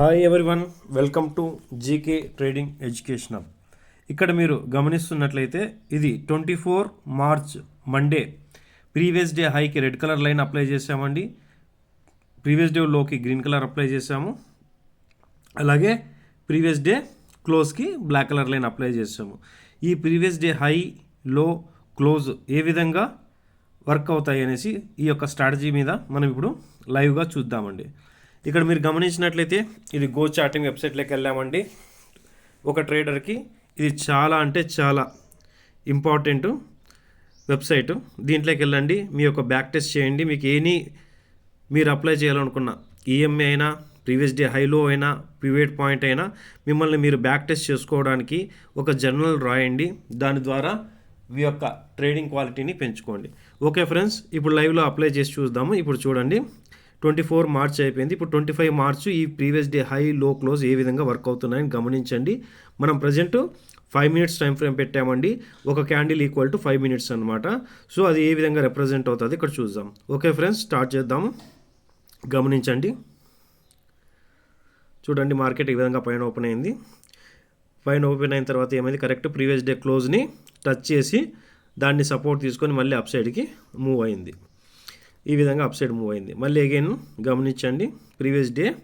Hi everyone welcome to G K trading educational ఇక్కడ మీరు గమనిస్తున్నట్లయితే ఇది twenty four March Monday previous day హైకి red colour line apply చేసామండి previous day లోకి green colour apply చేసాము అలాగే ప్రీవియస్ డే క్లోజ్కి బ్లాక్ కలర్ లైన్ అప్లై చేసాము ఈ previous day high low close ఏ విధంగా వర్క్ అవుతాయి అనేసి ఈ యొక్క స్ట్రాటజీ మీద మనం ఇప్పుడు లైవ్గా చూద్దామండి. ఇక్కడ మీరు గమనించినట్లయితే ఇది గో చాటింగ్ వెబ్సైట్లోకి వెళ్ళామండి. ఒక ట్రేడర్కి ఇది చాలా అంటే చాలా ఇంపార్టెంట్ వెబ్సైట్ దీంట్లోకి వెళ్ళండి మీ యొక్క బ్యాక్ టెస్ట్ చేయండి. మీకు ఏని మీరు అప్లై చేయాలనుకున్న ఈఎంఐ అయినా ప్రీవియస్ డే హైలో అయినా ప్రివేట్ పాయింట్ అయినా మిమ్మల్ని మీరు బ్యాక్ టెస్ట్ చేసుకోవడానికి ఒక జర్నల్ రాయండి. దాని ద్వారా మీ యొక్క ట్రేడింగ్ క్వాలిటీని పెంచుకోండి. ఓకే ఫ్రెండ్స్ ఇప్పుడు లైవ్లో అప్లై చేసి చూద్దాము. ఇప్పుడు చూడండి ట్వంటీ ఫోర్ మార్చ్ అయిపోయింది. ఇప్పుడు ట్వంటీ ఫైవ్ మార్చ్ ఈ previous day high low close ఏ విధంగా వర్క్ అవుతున్నాయని గమనించండి. మనం present five minutes time frame పెట్టామండి. ఒక candle equal to five minutes అనమాట సో అది ఏ విధంగా రిప్రజెంట్ అవుతుంది ఇక్కడ చూద్దాం. ఓకే ఫ్రెండ్స్ స్టార్ట్ చేద్దాము. గమనించండి. చూడండి మార్కెట్ ఈ విధంగా పైన ఓపెన్ అయింది. పైన ఓపెన్ అయిన తర్వాత ఏమైంది? కరెక్ట్ ప్రీవియస్ డే క్లోజ్ని టచ్ చేసి దాన్ని సపోర్ట్ తీసుకొని మళ్ళీ అప్ సైడ్కి మూవ్ అయింది. ఈ విధంగా అప్ సైడ్ మూవ్ అయింది. మళ్ళీ అగైన్ గమనించండి ప్రీవియస్ డే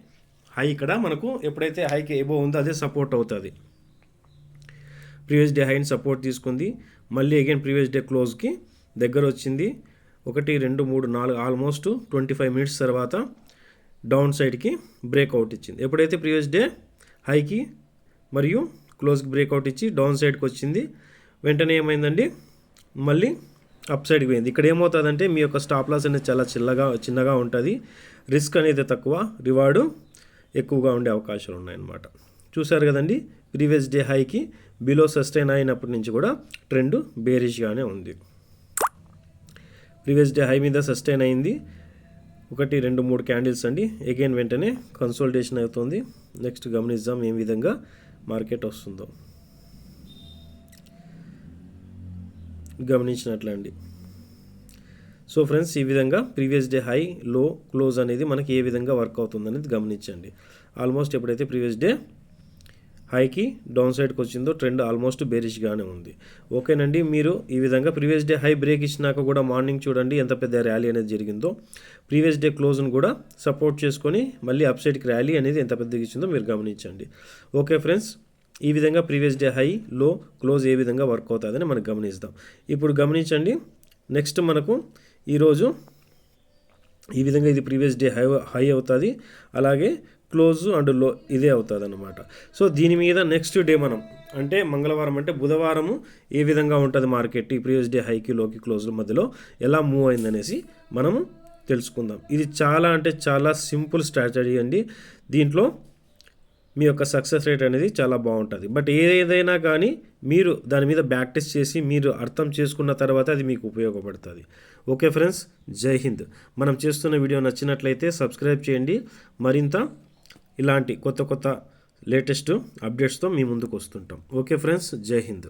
హై ఇక్కడ మనకు ఎప్పుడైతే హైకి ఎబో ఉందో అదే సపోర్ట్ అవుతుంది. ప్రీవియస్ డే హైని సపోర్ట్ తీసుకుంది. మళ్ళీ అగైన్ ప్రీవియస్ డే క్లోజ్కి దగ్గర వచ్చింది. ఒకటి రెండు మూడు నాలుగు ఆల్మోస్ట్ ట్వంటీ ఫైవ్ మినిట్స్ తర్వాత డౌన్ సైడ్కి బ్రేక్అవుట్ ఇచ్చింది. ఎప్పుడైతే ప్రీవియస్ డే హైకి మరియు క్లోజ్కి బ్రేక్అవుట్ ఇచ్చి డౌన్ సైడ్కి వచ్చింది వెంటనే ఏమైందండి? మళ్ళీ అప్ సైడ్కి పోయింది. ఇక్కడ ఏమవుతుందంటే మీ యొక్క స్టాప్ లాస్ అనేది చాలా చిన్నగా చిన్నగా ఉంటుంది. రిస్క్ అనేది తక్కువ రివార్డు ఎక్కువగా ఉండే అవకాశాలు ఉన్నాయన్నమాట. చూశారు కదండి ప్రీవియస్ డే హైకి బిలో సస్టైన్ అయినప్పటి నుంచి కూడా ట్రెండ్ బేరిష్గానే ఉంది. ప్రీవియస్ డే హై మీద సస్టైన్ అయింది. ఒకటి రెండు మూడు క్యాండిల్స్ అండి. అగైన్ వెంటనే కన్సల్టేషన్ అవుతుంది. నెక్స్ట్ గమనిద్దాం ఏ విధంగా మార్కెట్ వస్తుందో. గమనించినట్లండి. సో ఫ్రెండ్స్ ఈ విధంగా previous day high low close అనేది మనకి ఏ విధంగా వర్క్ అవుతుంది అనేది గమనించండి. ఆల్మోస్ట్ ఎప్పుడైతే ప్రీవియస్ డే హైకి డౌన్ సైడ్కి వచ్చిందో ట్రెండ్ ఆల్మోస్ట్ బేరిష్గానే ఉంది. ఓకేనండి మీరు ఈ విధంగా ప్రీవియస్ డే హై బ్రేక్ ఇచ్చినాక కూడా మార్నింగ్ చూడండి ఎంత పెద్ద ర్యాలీ అనేది జరిగిందో. ప్రీవియస్ డే క్లోజ్ను కూడా సపోర్ట్ చేసుకొని మళ్ళీ అప్ సైడ్కి ర్యాలీ అనేది ఎంత పెద్దగా ఇచ్చిందో మీరు గమనించండి. ఓకే ఫ్రెండ్స్ ఈ విధంగా previous day high low close ఏ విధంగా వర్క్ అవుతుందని మనం గమనిస్తాం. ఇప్పుడు గమనించండి. నెక్స్ట్ మనకు ఈరోజు ఈ విధంగా ఇది ప్రీవియస్ డే హై హై అవుతుంది. అలాగే క్లోజ్ అండ్లో ఇదే అవుతుంది అనమాట సో దీని మీద నెక్స్ట్ డే మనం అంటే మంగళవారం అంటే బుధవారము ఏ విధంగా ఉంటుంది మార్కెట్ ఈ ప్రీవియస్ డే హైకి లోకి క్లోజ్ మధ్యలో ఎలా మూవ్ అయిందనేసి మనము తెలుసుకుందాం. ఇది చాలా అంటే చాలా సింపుల్ స్ట్రాటజీ అండి. దీంట్లో మీ యొక్క సక్సెస్ రేట్ అనేది చాలా బాగుంటుంది. బట్ ఏదైనా కానీ మీరు దాని మీద బ్యాక్ టెస్ట్ చేసి మీరు అర్థం చేసుకున్న తర్వాత అది మీకు ఉపయోగపడుతుంది. ఓకే ఫ్రెండ్స్ జై హింద్ మనం చేస్తున్న వీడియో నచ్చినట్లయితే సబ్స్క్రైబ్ చేయండి. మరింత ఇలాంటి కొత్త కొత్త లేటెస్ట్ అప్డేట్స్తో మీ ముందుకు వస్తుంటాం. ఓకే ఫ్రెండ్స్ జై హింద్